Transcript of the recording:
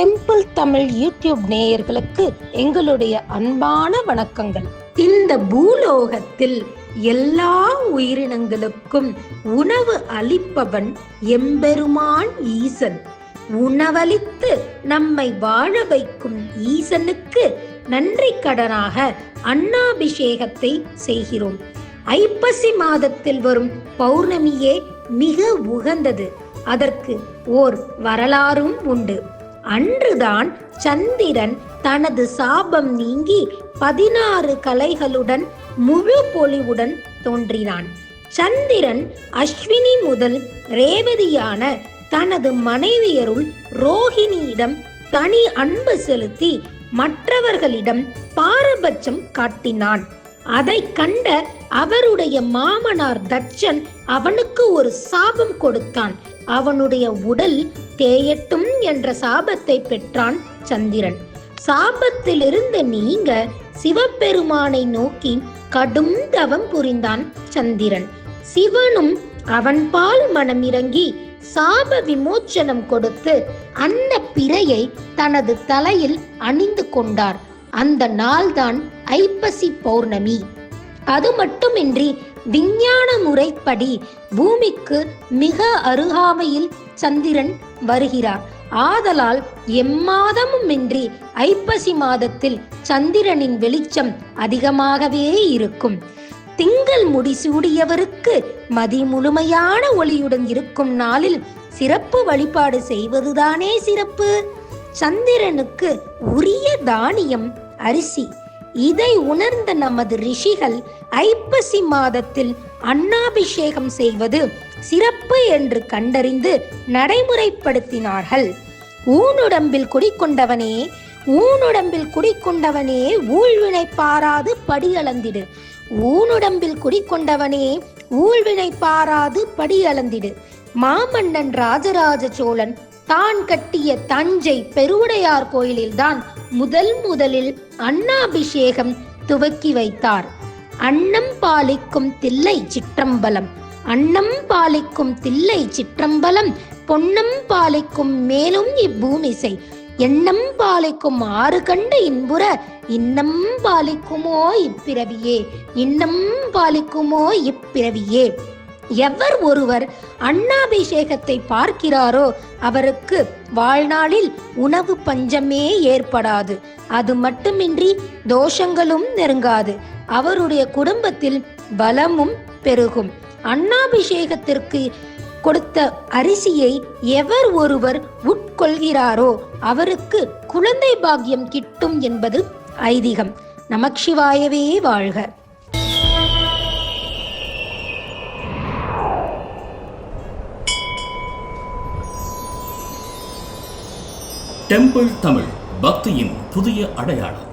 Temple Tamil YouTube நேயர்களுக்கு எங்களுடைய அன்பான வணக்கங்கள். இந்த பூலோகத்தில் எல்லா உயிரினங்களுக்கும் உணவு அளிப்பவன் எம்பெருமான் ஈசன். உணவளித்து நம்மை வாழ வைக்கும் ஈசனுக்கு நன்றி கடனாக அன்னாபிஷேகத்தை செய்கிறோம். ஐப்பசி மாதத்தில் வரும் பௌர்ணமியே மிக உகந்தது. அதற்கு ஓர் வரலாறும் உண்டு. அன்றுதான் சந்திரன் தனது சாபம் நீங்கி பதினாறு கலைகளுடன் முழு பொலிவுடன் தோன்றினான். சந்திரன் அஸ்வினி முதல் ரேவதியான தனது மனைவியருள் ரோஹிணியிடம் தனி அன்பு செலுத்தி மற்றவர்களிடம் பாரபட்சம் காட்டினான். அதை கண்ட அவருடைய மாமனார் தட்சன் அவனுக்கு ஒரு சாபம் கொடுத்தான். அவனுடைய உடல் தேயட்டும் என்ற சாபத்தை பெற்றான் சந்திரன். சாபத்திலிருந்து நீங்க சிவபெருமானை நோக்கி கடும் தவம் புரிந்தான் சந்திரன். சிவனும் அவன் பால் மனமிறங்கி சாப விமோச்சனம் கொடுத்து அந்த பிறையை தனது தலையில் அணிந்து கொண்டார். அந்த நாள்தான் ஐப்பசி பௌர்ணமி. அது மட்டுமின்றி விஞ்ஞான முறைப்படி பூமிக்கு மிக அருகாமையில் சந்திரன் வருகிறார். ஆதலால் எம்மாதமுமின்றி ஐப்பசி மாதத்தில் சந்திரனின் வெளிச்சம் அதிகமாகவே இருக்கும். திங்கள் முடிசூடியவருக்கு மதி முழுமையான ஒளியுடன் இருக்கும் நாளில் சிறப்பு வழிபாடு செய்வதுதானே சிறப்பு? சந்திரனுக்கு உரிய தானியம் அரிசி இதை உணர்ந்த நமது ரிஷிகள் ஐப்பசி மாதத்தில் அன்னாபிஷேகம் செய்வது சிறப்பு என்று கண்டறிந்து நடைமுறைப்படுத்தினார்கள். ஊனுடம்பில் குடிக்கொண்டவனே ஊனுடம்பில் குடிக்கொண்டவனே ஊழ்வினை பாராது படியளந்திடு. ஊனுடம்பில் குடிக்கொண்டவனே ஊழ்வினை பாராது படி அளந்திடு மாமன்னன் ராஜராஜ சோழன் தான் கட்டிய தஞ்சை பெருவுடையார் கோயிலில்தான் முதல் முதலில் அண்ணாபிஷேகம் துவக்கி வைத்தார். அன்னம் பாலிக்கும் தில்லை சிற்றம்பலம் அன்னம் பாலிக்கும் தில்லை சிற்றம்பலம் பொன்னம் பாலிக்கும் மேலும் இப்பூமிசை எண்ணம் பாலிக்கும் ஆறு கண்டு இன்புற இன்னம் பாலிக்குமோ இப்பிறவியே? இன்னம் பாலிக்குமோ இப்பிறவியே? எவர் ஒருவர் அண்ணாபிஷேகத்தை பார்க்கிறாரோ அவருக்கு வாழ்நாளில் உணவு பஞ்சமே ஏற்படாது. அது மட்டுமின்றி தோஷங்களும் நெருங்காது. அவருடைய குடும்பத்தில் பலமும் பெருகும். அண்ணாபிஷேகத்திற்கு கொடுத்த அரிசியை எவர் ஒருவர் உட்கொள்கிறாரோ அவருக்கு குழந்தை பாக்கியம் கிட்டும் என்பது ஐதீகம். நமச்சிவாயவே வாழ்க. டெம்பிள் தமிழ் பக்தியின் புதிய அடையாளம்.